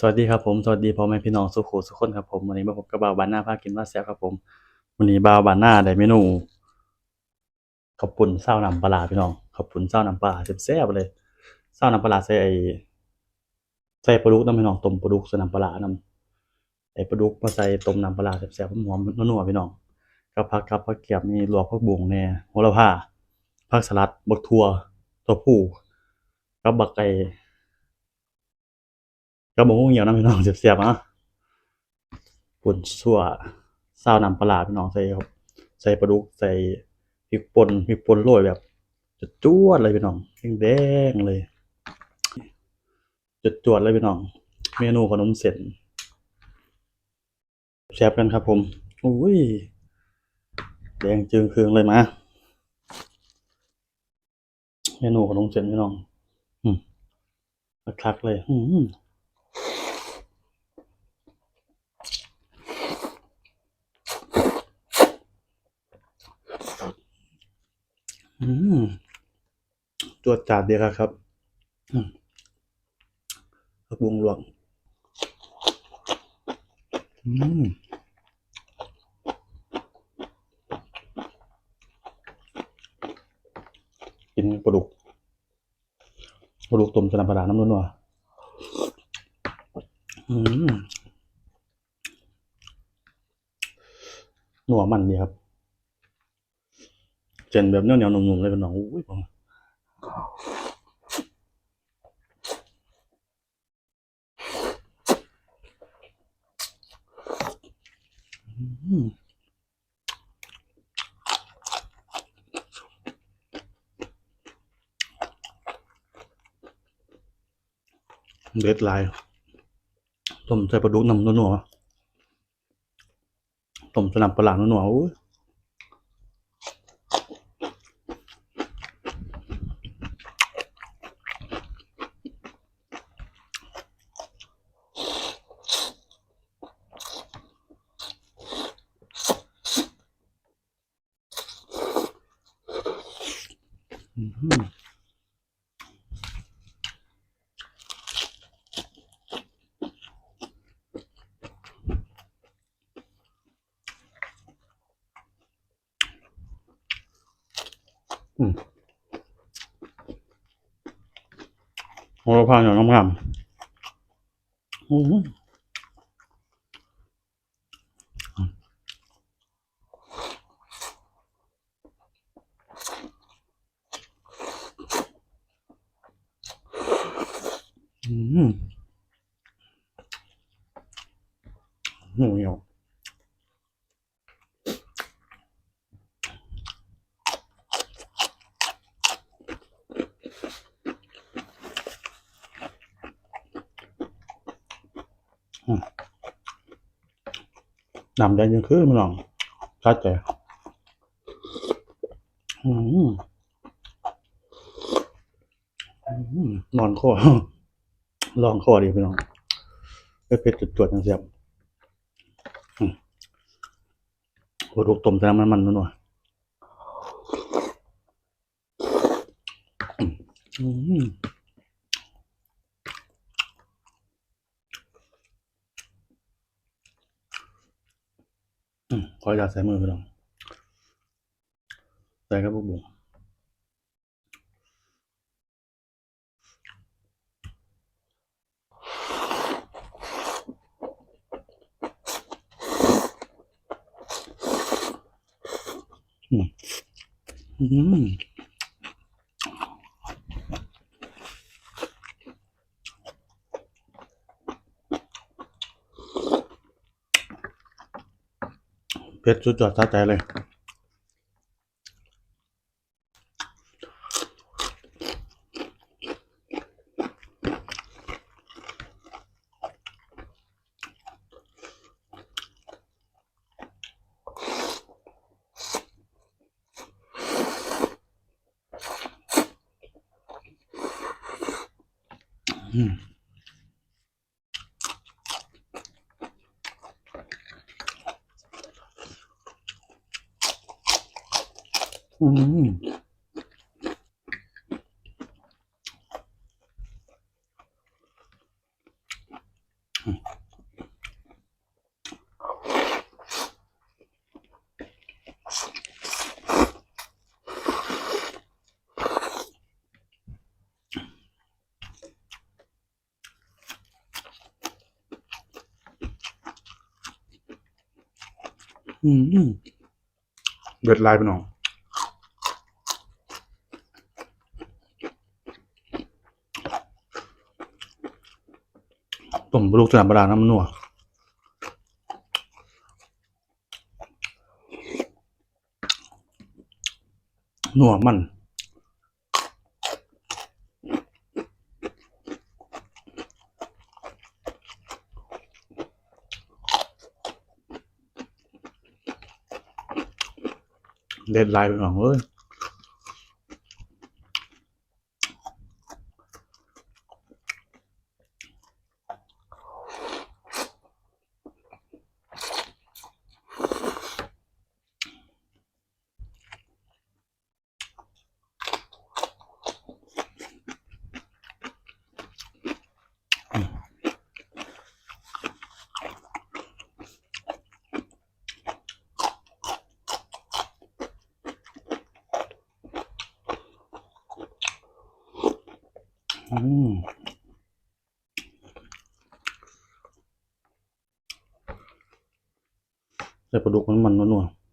สวัสดีครับผม สวัสดีพ่อแม่พี่น้องสุขุสุขคนครับผมวันนี้มาพบกับบ่าวบานหน้าพากินว่าแซ่บครับผมวันนี้บ่าวบานหน้าได้เมนูข้าวปุ้นเศร้าน้ำปลาพี่น้องข้าวปุ้นเศร้าน้ำปลาแซ่บเลยเศร้าน้ำปลาใส่ไอ้ใส่ปลาดุกน้ำพี่น้องต้มปลาดุกใส่น้ำปลาน้ำไอ้ปลาดุกมาใส่ต้มน้ำปลาแซ่บๆหอมๆนัวๆพี่น้องกับผักกับผักเกียบมีลวกผักบุ้งแน่โหระพาผักสลัดบักทั่วถั่วพูกับบักไก่ ก็บ่ฮู้เหี่ยวนํพี่น้องแซ่บๆอะปุ่นซั่วซาวนำปลาร้าพี่น้องใส่ครับใส่ปลาดุกใส่พริกป่นพริกป่นโรยแบบจุดจวดเลยพี่น้องแดงๆเลย จุดจวดเลยพี่น้อง เมนูขนมเส้นแซ่บกันครับผมอุ้ยแดงจึงเคืองเลยมาเมนูขนมเส้นพี่น้อง อืมคักๆเลย อืม อืมตัวจาดดีครับอืมผักบุ้งลวกอืมกินปลาดุกปลาดุกต้มสลัดปลาร้าน้ำนัวๆอืมนัวมันดีครับ เจนแบบเนียวเหนียวๆนุ่มๆเลยเป็นน้องอุ้ยผมเด็ดลายต้มใส่ปลาดุกน้ำนัวๆต้มสนับปลาหลานัวๆ โหระพาหน่อยงามๆอืมอืมหมูเหนียวอืม น้ำแดงยังคือมันหนองชัดใจอืมอืมนอนคอลองคอดีพี่น้องเผ็ดจุดๆจังเสียบอืมโอ้ลูกต้มแต่น้ำมันนัวอืม ออยาตใส่มือพี่น้องใส่กระปุกบุ๋งอืมอืมเผ็ดสุดยอดสะใจเลยอืม อืมเดืดลายไปหน่อย ต้มลูกสนามบาดาน้ำมันนัวนัวมันเด็ดลายไปหน่อยเอ้ย อืมใส่ปลาดุกมันมันนัวๆ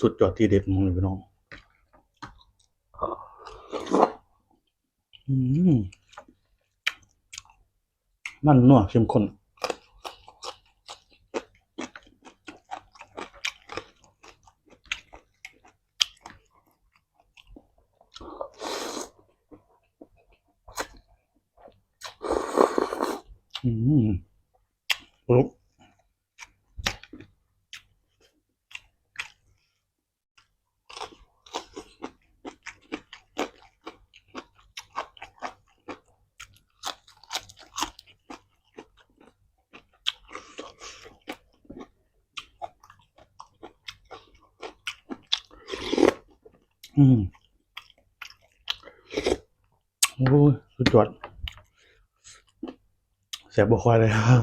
สุดยอดที่เด็ดมึงเลยพี่น้องอืมมันนัวเข้มข้น อืมปุ๊บ อืมโอ้สุดยอดเสียบบอกว่าเลยครับ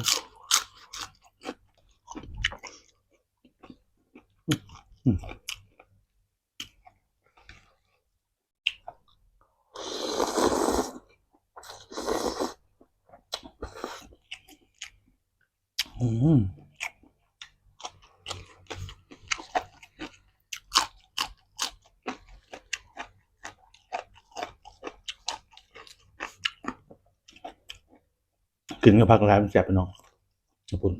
อืม กินกับผักร้ายมันแสบไปน้องญี่ปุ่น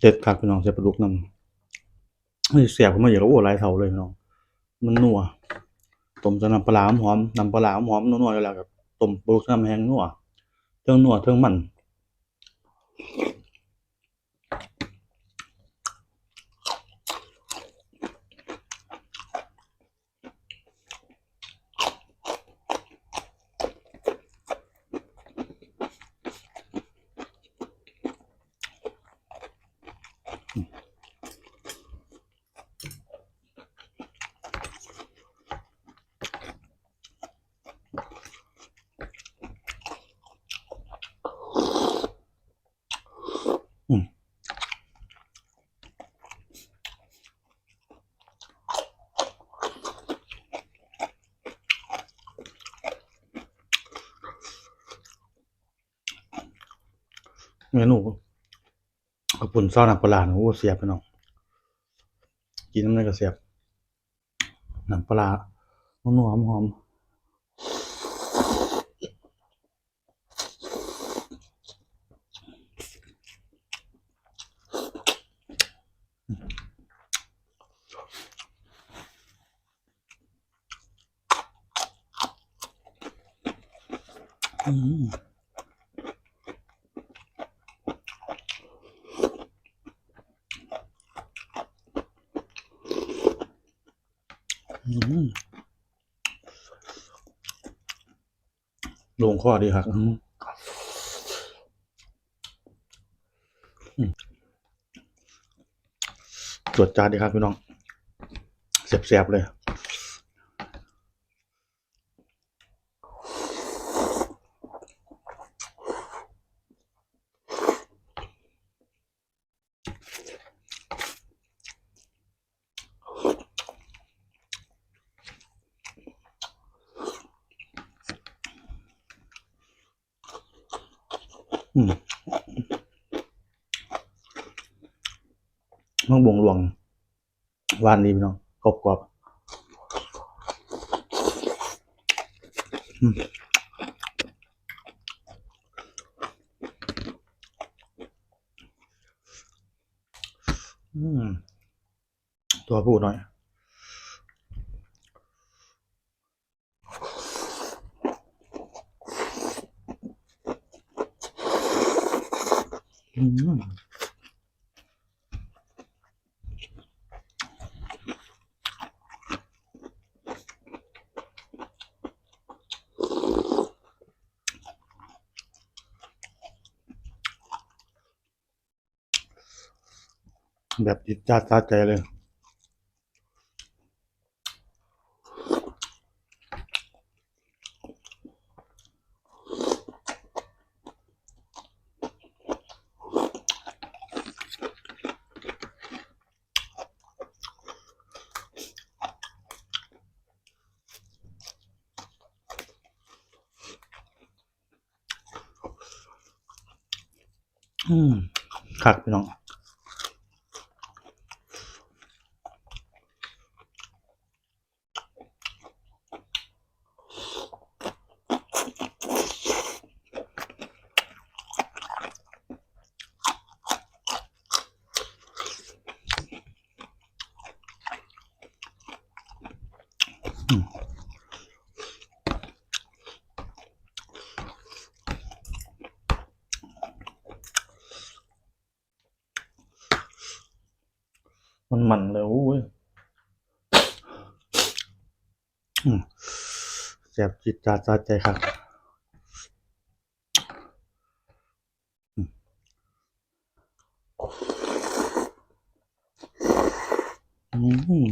เจ็ดคักพี่น้องเสียปลาดุกนำเฮ้ยเสียบผมมาอย่างกับโอ้หลายเท่าเลยพี่น้อง มันนัวต้มจะนำปลาร้าหอมนำปลาร้าหอมนัวๆอยู่แล้วกับต้มปลาดุกน้ำแห้งนัวเทิงนัวเทิงมัน อืม เอาปุ่นซ่อสน้ำปลาร้านะโอ้เสียบไปน้องกินน้ำมันก็เสียบน้ำปลาร้านัวๆหอมหอมอืม ลงข้อดีครับอืมอืมตรวจจานดีครับพี่น้องเสียบๆเลย มังบวงหลวงหวานดีพี่น้องกรอบกรอบตัวผู้หน่อย อืม แบบจิตจาตาใจเลย อืมคักพี่น้อง มันมันเลยโอ้ยอืมแสบจิตจาดตาใจครับอืม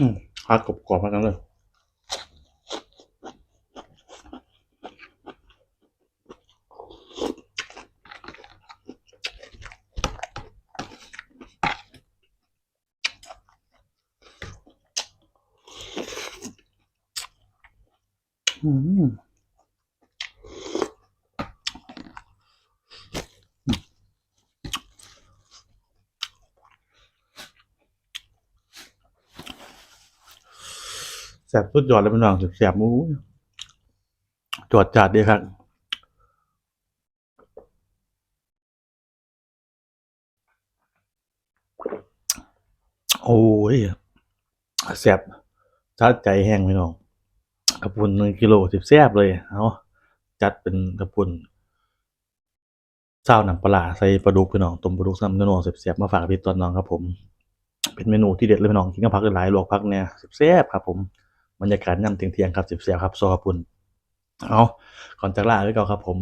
อืมอืมคักกรอบกรอบๆมากันเลย อืม แสบสุดยอดเลยพี่น้องแสบมูจวดจัดดีครับโอ้ยแสบชาดใจแห้งพี่น้องกระปุนหนึ่งกิโลสิบแซบเลยเอาจัดเป็นกระปุนเจ้าหนังปลาใส่ปลาดุกพี่น้องต้มปลาดุกซ้ำนัวๆเสียบๆมาฝากพี่ตอนน้องครับผม เป็นเมนูที่เด็ดเลยพี่น้องกินกับผักหลายๆลวกผักเนี่ยแซบๆครับผม บรรยากาศยามเที่ยงๆครับแซ่บๆครับซอขอบคุณเอาก่อนจากลาด้วยกันครับผม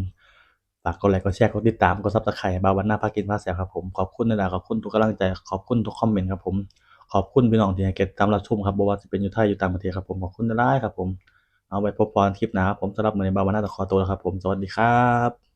ฝากกดไลค์กดแชร์กดติดตามกดซับสไครต์บาวันหน้าพากินพาแซ่บครับผมขอบคุณนะขอบคุณทุกกำลังใจขอบคุณทุกคอมเมนต์ครับผมขอบคุณพี่น้องที่ให้เก็บตามรับชมครับบ่ว่าจะเป็นอยู่ไทยอยู่ต่างประเทศครับผมขอบคุณหลายๆครับผมเอาไว้พบกันคลิปหน้าครับผมสำหรับมื้อนี้บาวันหน้าต้องขอตัวแล้วครับผมสวัสดีครับ